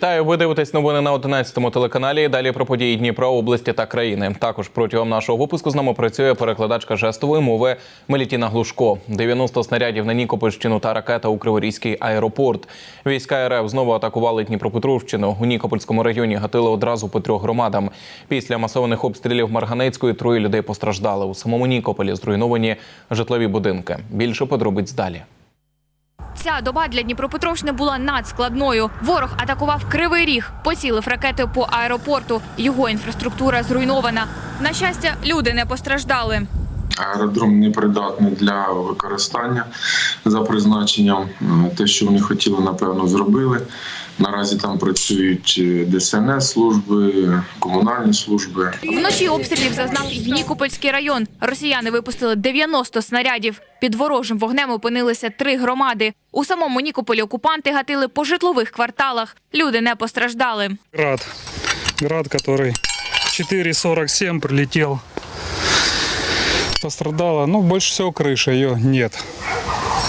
Вітаю, ви дивитесь новини на 11 телеканалі. Далі про події Дніпра, області та країни. Також протягом нашого випуску з нами працює перекладачка жестової мови Мелітіна Глушко. 90 снарядів на Нікопольщину та ракета у Криворізький аеропорт. Війська РФ знову атакували Дніпропетровщину. У Нікопольському районі гатили одразу по трьох громадам. Після масованих обстрілів Марганецької троє людей постраждали. У самому Нікополі зруйновані житлові будинки. Більше подробиць далі. Ця доба для Дніпропетровщини була надскладною. Ворог атакував Кривий Ріг, поцілив ракети по аеропорту. Його інфраструктура зруйнована. На щастя, люди не постраждали. Аеродром непридатний для використання за призначенням. Те, що вони хотіли, напевно, зробили. Наразі там працюють е, ДСНС служби, комунальні служби. Вночі обстрілів зазнав і Нікопольський район. Росіяни випустили 90 снарядів. Під ворожим вогнем опинилися три громади. У самому Нікополі окупанти гатили по житлових кварталах. Люди не постраждали. Град. Град, который 4,47 прилетел. Пострадала, ну, больше всего крыша, ее нет.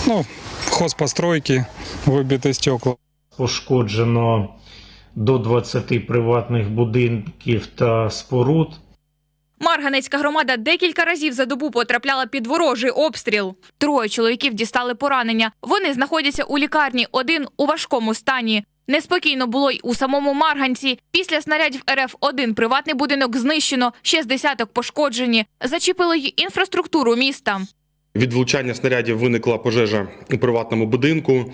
Ну, хозпостройки, выбиты стекла. пошкоджено до 20 приватних будинків та споруд. Марганецька громада декілька разів за добу потрапляла під ворожий обстріл. Троє чоловіків дістали поранення. Вони знаходяться у лікарні, один у важкому стані. Неспокійно було й у самому Марганці. Після снарядів РФ один приватний будинок знищено, ще з десяток пошкоджені. Зачепили й інфраструктуру міста. Від влучання снарядів виникла пожежа у приватному будинку.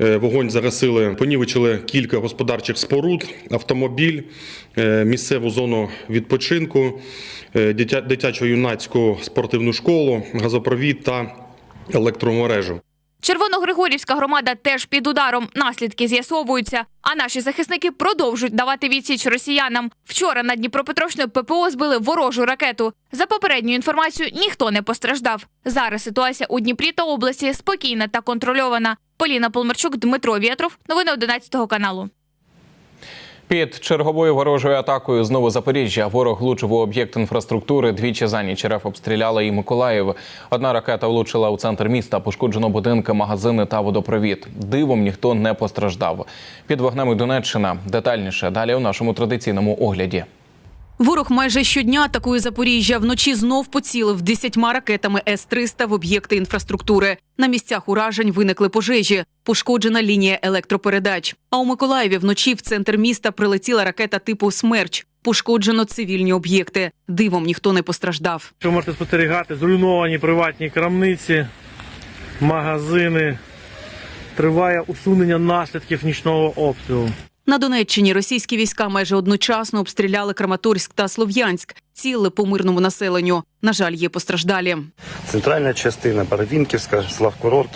Е, Вогонь загасили, понівечили кілька господарчих споруд, автомобіль, е, місцеву зону відпочинку, е, дитячо-юнацьку спортивну школу, газопровід та електромережу. Червоногригорівська громада теж під ударом. Наслідки з'ясовуються. А наші захисники продовжують давати відсіч росіянам. Вчора на Дніпропетровщину ППО збили ворожу ракету. За попередньою інформацією, ніхто не постраждав. Зараз ситуація у Дніпрі та області спокійна та контрольована. Поліна Полмарчук, Дмитро Вєтров. Новини 11 каналу. Під черговою ворожою атакою знову Запоріжжя. Ворог влучив у об'єкт інфраструктури. Двічі за ніч РФ обстріляла і Миколаїв. Одна ракета влучила у центр міста. Пошкоджено будинки, магазини та водопровід. Дивом ніхто не постраждав. Під вогнем Донеччина. Детальніше далі у нашому традиційному огляді. Ворог майже щодня атакує Запоріжжя. Вночі знов поцілив десятьма ракетами С-300 в об'єкти інфраструктури. На місцях уражень виникли пожежі, пошкоджена лінія електропередач. А у Миколаєві вночі в центр міста прилетіла ракета типу «Смерч». Пошкоджено цивільні об'єкти. Дивом ніхто не постраждав. Що можете спостерігати, зруйновані приватні крамниці, магазини. Триває усунення наслідків нічного обстрілу. На Донеччині російські війська майже одночасно обстріляли Краматорськ та Слов'янськ. Цілили по мирному населенню. На жаль, є постраждалі. Центральна частина Паравінківська, Славкурорт.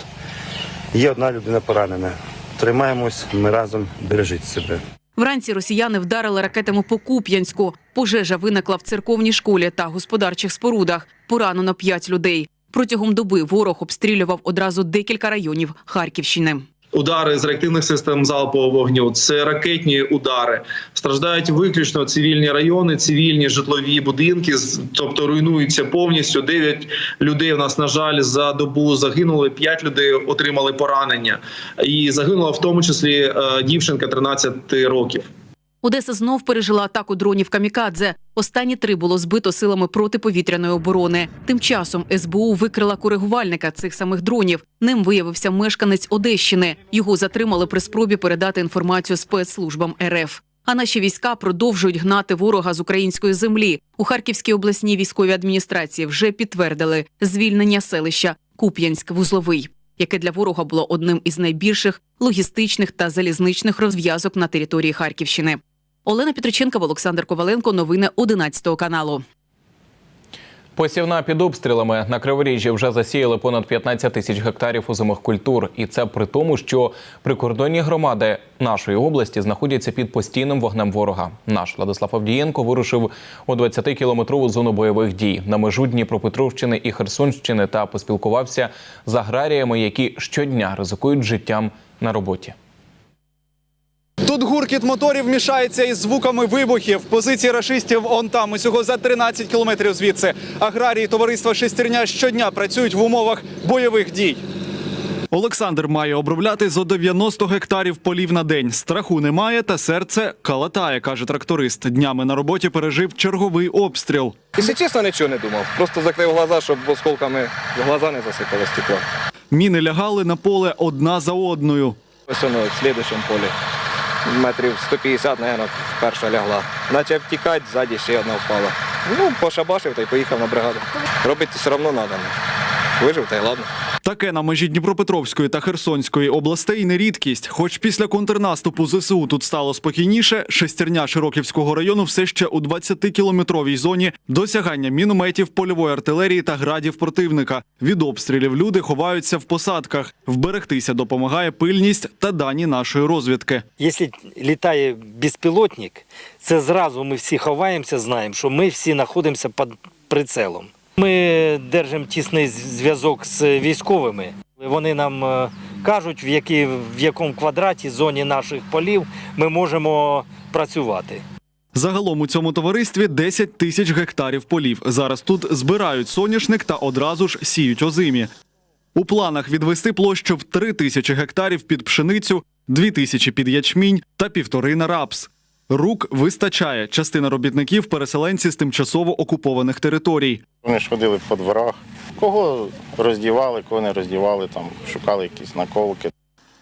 Є одна людина поранена. Тримаємось, ми разом бережіть себе. Вранці росіяни вдарили ракетами по Куп'янську. Пожежа виникла в церковній школі та господарчих спорудах. Поранено п'ять людей. Протягом доби ворог обстрілював одразу декілька районів Харківщини. Удари з реактивних систем залпового вогню, це ракетні удари. Страждають виключно цивільні райони, цивільні житлові будинки, тобто руйнуються повністю. Дев'ять людей у нас, на жаль, за добу загинули, п'ять людей отримали поранення. І загинула в тому числі е, дівчинка 13 років. Одеса знов пережила атаку дронів камікадзе. Останні три було збито силами протиповітряної оборони. Тим часом СБУ викрила коригувальника цих самих дронів. Ним виявився мешканець Одещини. Його затримали при спробі передати інформацію спецслужбам РФ. А наші війська продовжують гнати ворога з української землі. У Харківській обласній військовій адміністрації вже підтвердили звільнення селища Куп'янськ-Вузловий, яке для ворога було одним із найбільших логістичних та залізничних розв'язок на території Харківщини. Олена Петриченкова, Олександр Коваленко. Новини 11 каналу. Посівна під обстрілами на Криворіжжі вже засіяли понад 15 тисяч гектарів озимих культур, і це при тому, що прикордонні громади нашої області знаходяться під постійним вогнем ворога. Наш Владислав Авдієнко вирушив у 20-кілометрову зону бойових дій на межу Дніпропетровщини і Херсонщини та поспілкувався з аграріями, які щодня ризикують життям на роботі. Тут гуркіт моторів мішається із звуками вибухів. Позиції рашистів он там, усього за 13 кілометрів звідси. Аграрії товариства Шестерня щодня працюють в умовах бойових дій. Олександр має обробляти зо 90 гектарів полів на день. Страху немає, та серце калатає, каже тракторист. Днями на роботі пережив черговий обстріл. Якщо чесно, нічого не думав. Просто закрив глаза, щоб осколками глаза не засипало стекло. Міни лягали на поле одна за одною. Ось воно в слідчому полі. Метрів 150, мабуть, перша лягла. Почав втікати, ззаді ще одна впала. Ну, пошабашив та й поїхав на бригаду. Робити все одно треба. Вижив та й ладно. Таке на межі Дніпропетровської та Херсонської областей не рідкість. Хоч після контрнаступу ЗСУ тут стало спокійніше, шестерня Широківського району все ще у 20-кілометровій зоні досягання мінометів, польової артилерії та градів противника. Від обстрілів люди ховаються в посадках. Вберегтися допомагає пильність та дані нашої розвідки. Якщо літає безпілотник, це зразу ми всі ховаємося, знаємо, що ми всі знаходимося під прицелом. Ми держимо тісний зв'язок з військовими. Вони нам е, кажуть, в, якій, в якому квадраті зоні наших полів ми можемо працювати. Загалом у цьому товаристві 10 тисяч гектарів полів. Зараз тут збирають соняшник та одразу ж сіють озимі. У планах відвести площу в 3 тисячі гектарів під пшеницю, 2 тисячі під ячмінь та півтори на рапс. Рук вистачає. Частина робітників переселенці з тимчасово окупованих територій. Вони ж ходили по дворах. Кого роздівали, кого не роздівали, там шукали якісь наколки.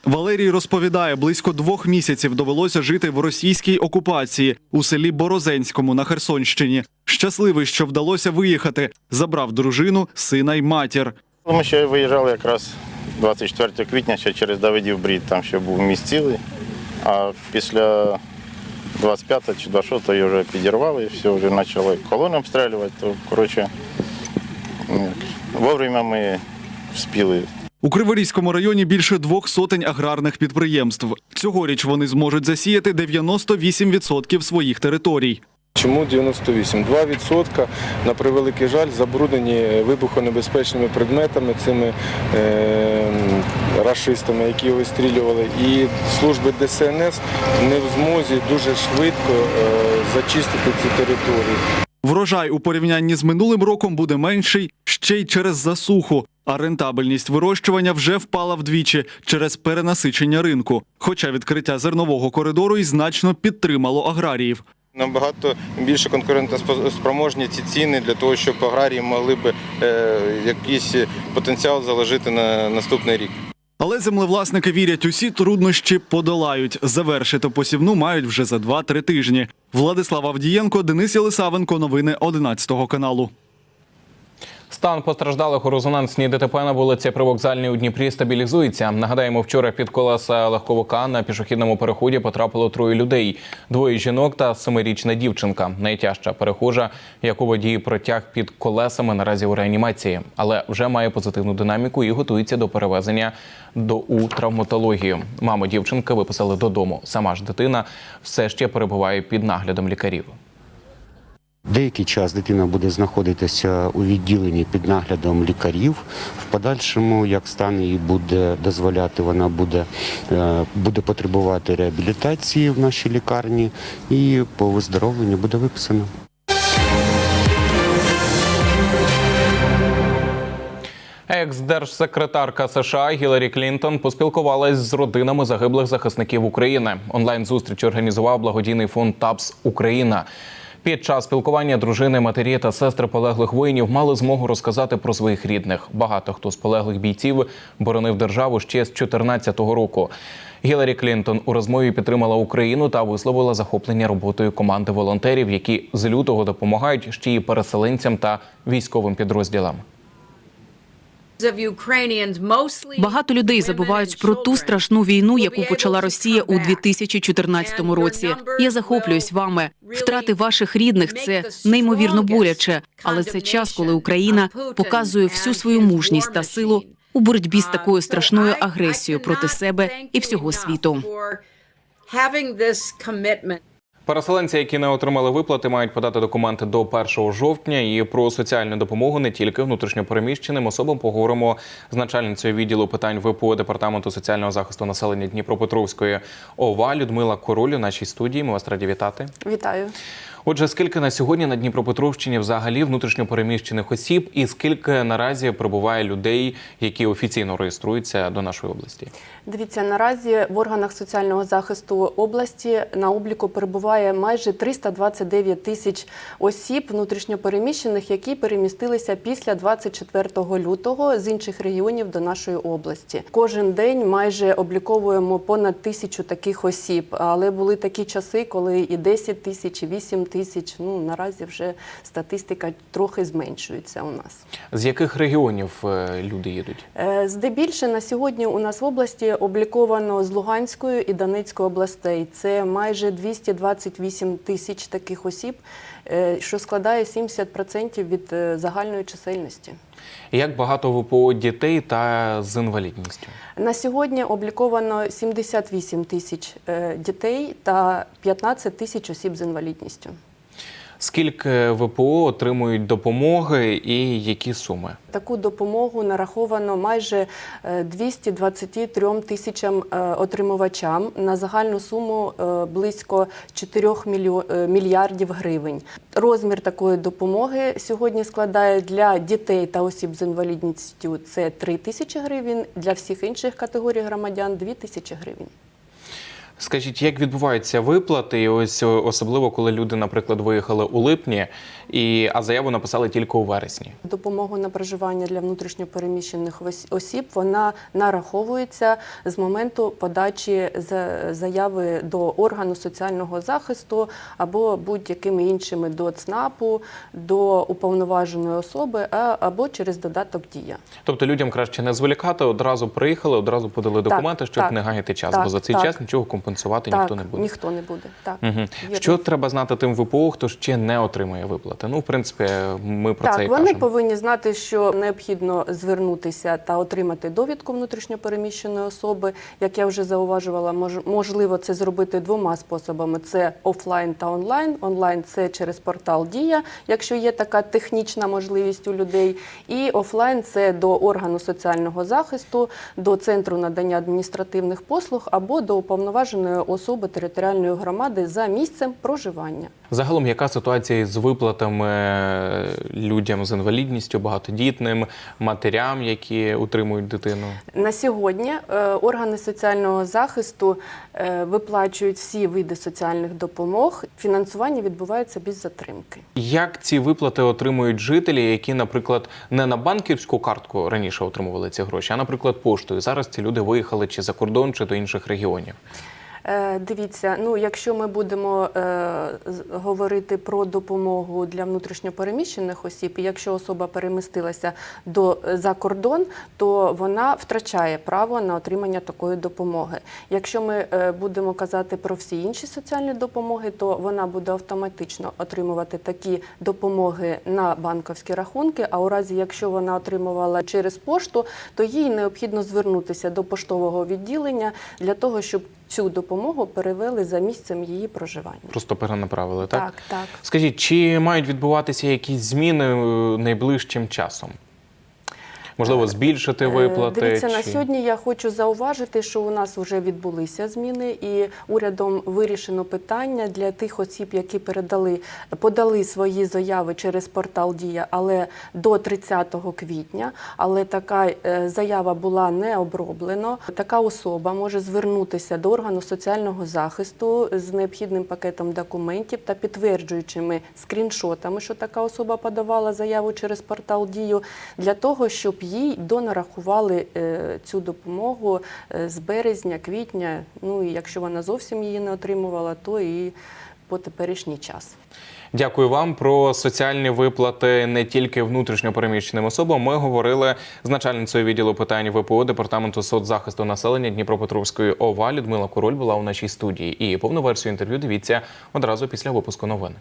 Валерій розповідає, близько двох місяців довелося жити в російській окупації у селі Борозенському на Херсонщині. Щасливий, що вдалося виїхати, забрав дружину, сина й матір. Ми ще виїжджали якраз 24 квітня ще через Давидів Брід, там ще був міст цілий. А після 25 чи 26 її вже підірвали і все, вже почали колони обстрілювати. То, коротше, вовремя ми вспіли У Криворізькому районі більше двох сотень аграрних підприємств. Цьогоріч вони зможуть засіяти 98% своїх територій. Чому 98? 2% на превеликий жаль забруднені вибухонебезпечними предметами, цими е, рашистами, які вистрілювали. І служби ДСНС не в змозі дуже швидко е, зачистити ці території. Врожай у порівнянні з минулим роком буде менший ще й через засуху. А рентабельність вирощування вже впала вдвічі через перенасичення ринку. Хоча відкриття зернового коридору і значно підтримало аграріїв. Набагато більше конкурентоспроможні ці ціни для того, щоб аграрії могли б е, якийсь потенціал заложити на наступний рік. Але землевласники вірять, усі труднощі подолають. Завершити посівну мають вже за 2-3 тижні. Владислав Авдієнко, Денис Єлисавенко. Новини 11 каналу. Стан постраждалих у резонансній ДТП на вулиці Привокзальній у Дніпрі стабілізується. Нагадаємо, вчора під колеса легковика на пішохідному переході потрапило троє людей: двоє жінок та семирічна дівчинка. Найтяжча перехожа, яку водій протяг під колесами наразі у реанімації, але вже має позитивну динаміку і готується до перевезення до у травматологію. Маму дівчинки виписали додому. Сама ж дитина все ще перебуває під наглядом лікарів. Деякий час дитина буде знаходитися у відділенні під наглядом лікарів. В подальшому, як стан її буде дозволяти, вона буде, е, буде потребувати реабілітації в нашій лікарні і по виздоровленню буде виписана. Екс-держсекретарка США Гіларі Клінтон поспілкувалась з родинами загиблих захисників України. Онлайн зустріч організував благодійний фонд ТАПС Україна. Під час спілкування дружини, матері та сестри полеглих воїнів мали змогу розказати про своїх рідних. Багато хто з полеглих бійців боронив державу ще з 2014 року. Гіларі Клінтон у розмові підтримала Україну та висловила захоплення роботою команди волонтерів, які з лютого допомагають ще й переселенцям та військовим підрозділам. Багато людей забувають про ту страшну війну, яку почала Росія у 2014 році. Я захоплююсь вами. Втрати ваших рідних це неймовірно боляче, але це час, коли Україна показує всю свою мужність та силу у боротьбі з такою страшною агресією проти себе і всього світу. Переселенці, які не отримали виплати, мають подати документи до 1 жовтня. І про соціальну допомогу не тільки внутрішньопереміщеним особам поговоримо з начальницею відділу питань ВПО департаменту соціального захисту населення Дніпропетровської ОВА Людмила Король у нашій студії. Ми вас раді вітати. Вітаю. Отже, скільки на сьогодні на Дніпропетровщині взагалі внутрішньопереміщених осіб, і скільки наразі прибуває людей, які офіційно реєструються до нашої області? Дивіться, наразі в органах соціального захисту області на обліку перебуває майже 329 тисяч осіб внутрішньопереміщених, які перемістилися після 24 лютого з інших регіонів до нашої області. Кожен день майже обліковуємо понад тисячу таких осіб, але були такі часи, коли і 10 тисяч, і 8 тисяч. Ну наразі вже статистика трохи зменшується у нас. З яких регіонів е, люди їдуть? Е, Здебільше на сьогодні у нас в області обліковано з Луганської і Донецької областей. Це майже 228 тисяч таких осіб, е, що складає 70% від загальної чисельності. Як багато ВПО дітей та з інвалідністю? На сьогодні обліковано 78 тисяч е, дітей та 15 тисяч осіб з інвалідністю. Скільки ВПО отримують допомоги і які суми? Таку допомогу нараховано майже е, 223 тисячам е, отримувачам на загальну суму е, близько 4 е, мільярдів гривень. Розмір такої допомоги сьогодні складає для дітей та осіб з інвалідністю це 3 тисячі гривень, для всіх інших категорій громадян 2 тисячі гривень. Скажіть, як відбуваються виплати? І ось особливо, коли люди, наприклад, виїхали у липні, і а заяву написали тільки у вересні. Допомогу на проживання для внутрішньопереміщених ос- осіб вона нараховується з моменту подачі за- заяви до органу соціального захисту або будь-якими іншими до ЦНАПу, до уповноваженої особи, або через додаток Дія. Тобто людям краще не зволікати, одразу приїхали, одразу подали документи, щоб так. не гаяти час, Так, бо за цей так. час нічого компенсувати так, ніхто не буде. ніхто не буде. Так. Угу. Вірно. Що треба знати тим ВПО, хто ще не отримує виплати? Ну, в принципі, ми про так, це і вони кажемо. повинні знати, що необхідно звернутися та отримати довідку внутрішньопереміщеної особи. Як я вже зауважувала, мож, можливо це зробити двома способами: це офлайн та онлайн. Онлайн це через портал Дія, якщо є така технічна можливість у людей. І офлайн це до органу соціального захисту, до центру надання адміністративних послуг або до уповноваженої особи територіальної громади за місцем проживання. Загалом, яка ситуація із виплатами е, людям з інвалідністю, багатодітним, матерям, які утримують дитину? На сьогодні е, органи соціального захисту е, виплачують всі види соціальних допомог. Фінансування відбувається без затримки. Як ці виплати отримують жителі, які, наприклад, не на банківську картку раніше отримували ці гроші, а, наприклад, поштою? Зараз ці люди виїхали чи за кордон, чи до інших регіонів. Е, Дивіться, ну якщо ми будемо е, говорити про допомогу для внутрішньопереміщених осіб, і якщо особа перемістилася до за кордон, то вона втрачає право на отримання такої допомоги. Якщо ми е, будемо казати про всі інші соціальні допомоги, то вона буде автоматично отримувати такі допомоги на банківські рахунки. А у разі, якщо вона отримувала через пошту, то їй необхідно звернутися до поштового відділення для того, щоб цю допомогу перевели за місцем її проживання. Просто перенаправили, так? Так, так. Скажіть, чи мають відбуватися якісь зміни е, найближчим часом? Можливо, збільшити Е, виплати? Дивіться, чи... на сьогодні я хочу зауважити, що у нас вже відбулися зміни, і урядом вирішено питання для тих осіб, які передали подали свої заяви через портал Дія, але до 30 квітня. Але така е, заява була не оброблена. Така особа може звернутися до органу соціального захисту з необхідним пакетом документів та підтверджуючими скріншотами, що така особа подавала заяву через портал Дію, для того, щоб їй донарахували е, цю допомогу е, з березня, квітня. Ну і якщо вона зовсім її не отримувала, то і по теперішній час. Дякую вам про соціальні виплати не тільки внутрішньопереміщеним особам. Ми говорили з начальницею відділу питань ВПО департаменту соцзахисту населення Дніпропетровської ОВА Людмила Король була у нашій студії. І повну версію інтерв'ю дивіться одразу після випуску новин.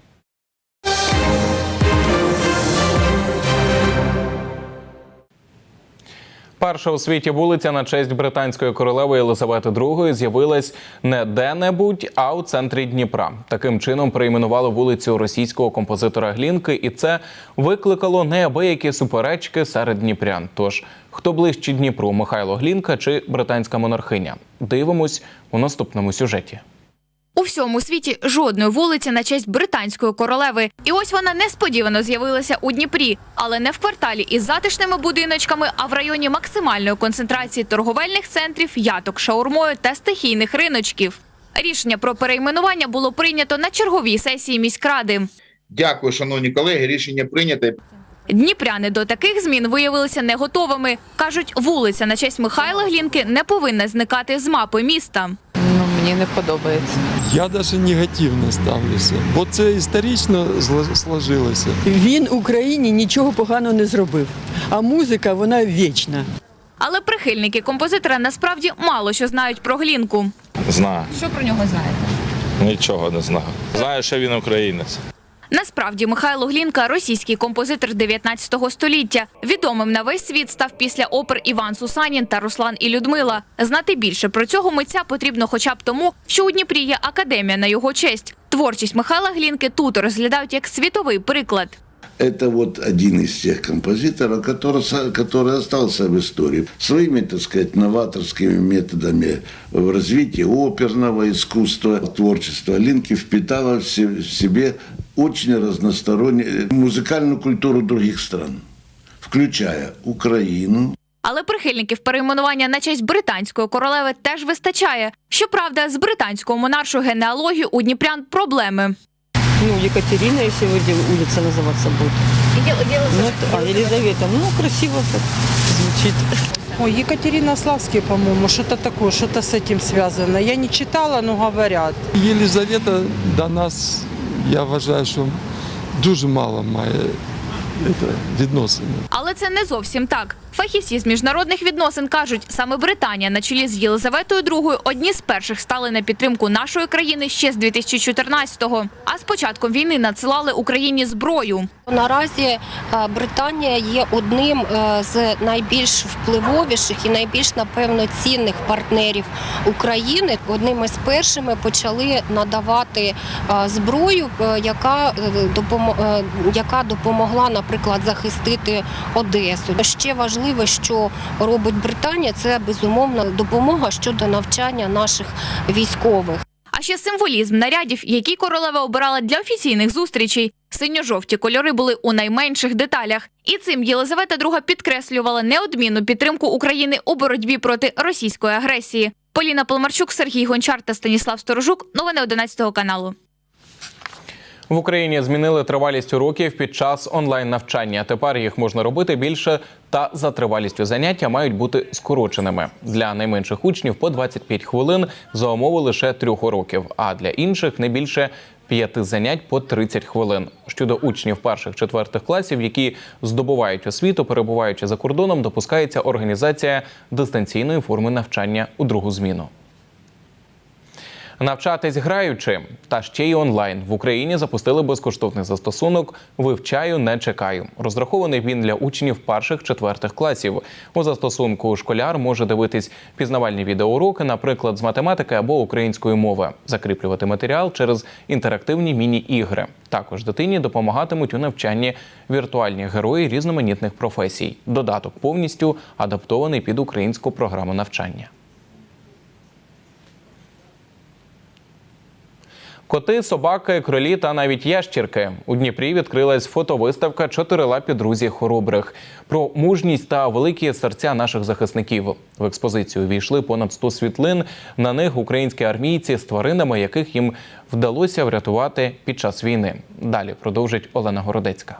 Перша у світі вулиця на честь британської королеви Єлизавети II з'явилась не де-небудь, а у центрі Дніпра. Таким чином перейменували вулицю російського композитора Глінки, і це викликало неабиякі суперечки серед дніпрян. Тож хто ближче Дніпру, Михайло Глінка чи британська монархиня? Дивимось у наступному сюжеті. У всьому світі жодної вулиці на честь британської королеви. І ось вона несподівано з'явилася у Дніпрі, але не в кварталі із затишними будиночками, а в районі максимальної концентрації торговельних центрів, яток шаурмою та стихійних риночків. Рішення про перейменування було прийнято на черговій сесії міськради. Дякую, шановні колеги. Рішення прийнято. Дніпряни до таких змін виявилися не готовими. кажуть, вулиця на честь Михайла Глінки не повинна зникати з мапи міста. Мені не подобається. Я навіть негативно ставлюся, бо це історично сложилося. Він Україні нічого поганого не зробив, а музика вона вічна. Але прихильники композитора насправді мало що знають про Глінку. Знаю. Що про нього знаєте? Нічого не знаю. Знаю, що він українець. Насправді Михайло Глінка російський композитор 19 століття. Відомим на весь світ став після опер Іван Сусанін та Руслан і Людмила. Знати більше про цього митця потрібно хоча б тому, що у Дніпрі є академія на його честь. Творчість Михайла Глінки тут розглядають як світовий приклад. Это вот один из тех композиторов, который, со- который остался в истории своими, так сказать, новаторскими методами в развитии оперного искусства, творчества. Линки впитала в се- в себе очень разностороннюю музыкальную культуру других стран, включая Украину, Але прихильників перейменування на честь британської королеви теж вистачає. Щоправда, з британською монаршою генеалогією у дніпрян проблеми. Ну, Екатерина, если улица называться будет. Ну, а Елизавета, ну, красиво так звучит. Ой, Екатерина Славский, по-моему, что-то такое, что-то с этим связано. Я не читала, но говорят. Єлизавета до нас, я вважаю, що дуже мало має відносини. Але це не зовсім так. Фахівці з міжнародних відносин кажуть, саме Британія на чолі з Єлизаветою II одні з перших стали на підтримку нашої країни ще з 2014-го. А з початком війни надсилали Україні зброю. Наразі е, Британія є одним е, з найбільш впливовіших і найбільш напевно цінних партнерів України. Одним із першими почали надавати е, зброю, яка яка допомогла, наприклад, захистити Одесу. Ще важливе, що робить Британія, це безумовна допомога щодо навчання наших військових. А ще символізм нарядів, які королева обирала для офіційних зустрічей. Синьо-жовті кольори були у найменших деталях, і цим Єлизавета II підкреслювала неодмінну підтримку України у боротьбі проти російської агресії. Поліна Полмарчук, Сергій Гончар та Станіслав Сторожук. Новини 11 каналу. В Україні змінили тривалість уроків під час онлайн навчання. Тепер їх можна робити більше та за тривалістю заняття мають бути скороченими. Для найменших учнів по 25 хвилин за умови лише трьох уроків, а для інших не більше п'яти занять по 30 хвилин. Щодо учнів перших четвертих класів, які здобувають освіту, перебуваючи за кордоном, допускається організація дистанційної форми навчання у другу зміну. Навчатись граючи та ще й онлайн в Україні запустили безкоштовний застосунок Вивчаю, не чекаю. Розрахований він для учнів перших четвертих класів. У застосунку школяр може дивитись пізнавальні відеоуроки, наприклад, з математики або української мови, закріплювати матеріал через інтерактивні міні-ігри. Також дитині допомагатимуть у навчанні віртуальні герої різноманітних професій. Додаток повністю адаптований під українську програму навчання. Коти, собаки, кролі та навіть ящірки. У Дніпрі відкрилась фотовиставка Чотирилапі друзі хоробрих про мужність та великі серця наших захисників. В експозицію війшли понад 100 світлин. На них українські армійці з тваринами, яких їм вдалося врятувати під час війни. Далі продовжить Олена Городецька.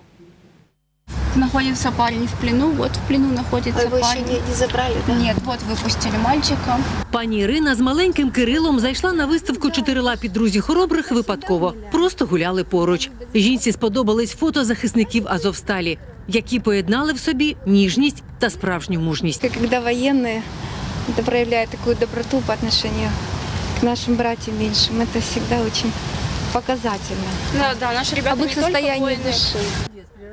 Находится парень в плену, вот в плену находится Вы его еще парень. не- не забрали, да? Нет, вот выпустили мальчика. Пані Ірина з маленьким Кирилом зайшла на виставку «Чотирилапі друзі хоробрих» випадково. Просто гуляли поруч. Жінці сподобались фото захисників Азовсталі, які поєднали в собі ніжність та справжню мужність. Когда военные это проявляют такую доброту по отношению к нашим братьям меньшим, это всегда очень показательно. Да, да, наши ребята Об их не только состоянии воины. души.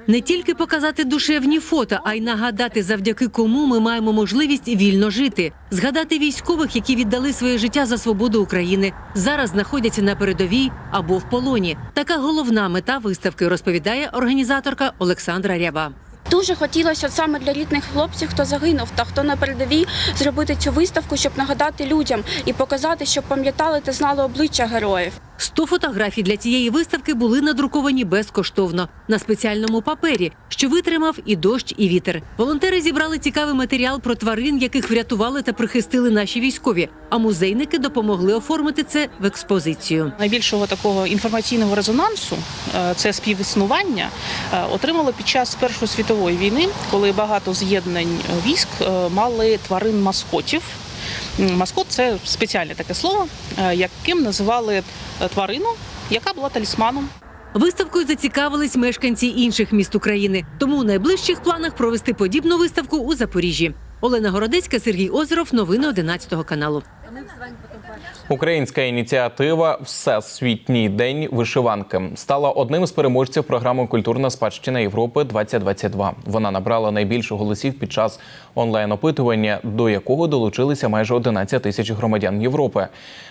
не тільки показати душевні фото, а й нагадати, завдяки кому ми маємо можливість вільно жити, згадати військових, які віддали своє життя за свободу України, зараз знаходяться на передовій або в полоні. Така головна мета виставки розповідає організаторка Олександра Ряба. Дуже хотілося от саме для рідних хлопців, хто загинув та хто на передовій, зробити цю виставку, щоб нагадати людям і показати, щоб пам'ятали та знали обличчя героїв. 100 фотографій для цієї виставки були надруковані безкоштовно на спеціальному папері, що витримав і дощ, і вітер. Волонтери зібрали цікавий матеріал про тварин, яких врятували та прихистили наші військові. А музейники допомогли оформити це в експозицію. Найбільшого такого інформаційного резонансу е, це співіснування е, отримало під час Першої світової війни, коли багато з'єднань військ е, мали тварин маскотів. Маскот це спеціальне таке слово, е, яким називали е, тварину, яка була талісманом. Виставкою зацікавились мешканці інших міст України. Тому у найближчих планах провести подібну виставку у Запоріжжі. Олена Городецька, Сергій Озеров. Новини 11 каналу. Українська ініціатива Всесвітній день вишиванки стала одним з переможців програми Культурна спадщина Європи 2022 Вона набрала найбільше голосів під час онлайн-опитування, до якого долучилися майже 11 тисяч громадян Європи.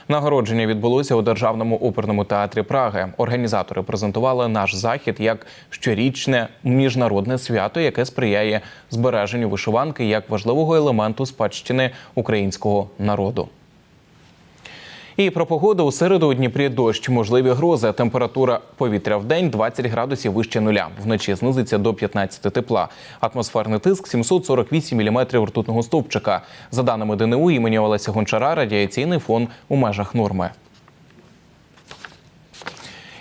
Нагородження відбулося у державному оперному театрі Праги. Організатори презентували наш захід як щорічне міжнародне свято, яке сприяє збереженню вишиванки як важливого елементу спадщини українського народу. І про погоду у середу у Дніпрі дощ, можливі грози. Температура повітря в день 20 градусів вище нуля. Вночі знизиться до 15 тепла. Атмосферний тиск 748 міліметрів ртутного стовпчика. За даними ДНУ імені Олеся Гончара, радіаційний фон у межах норми.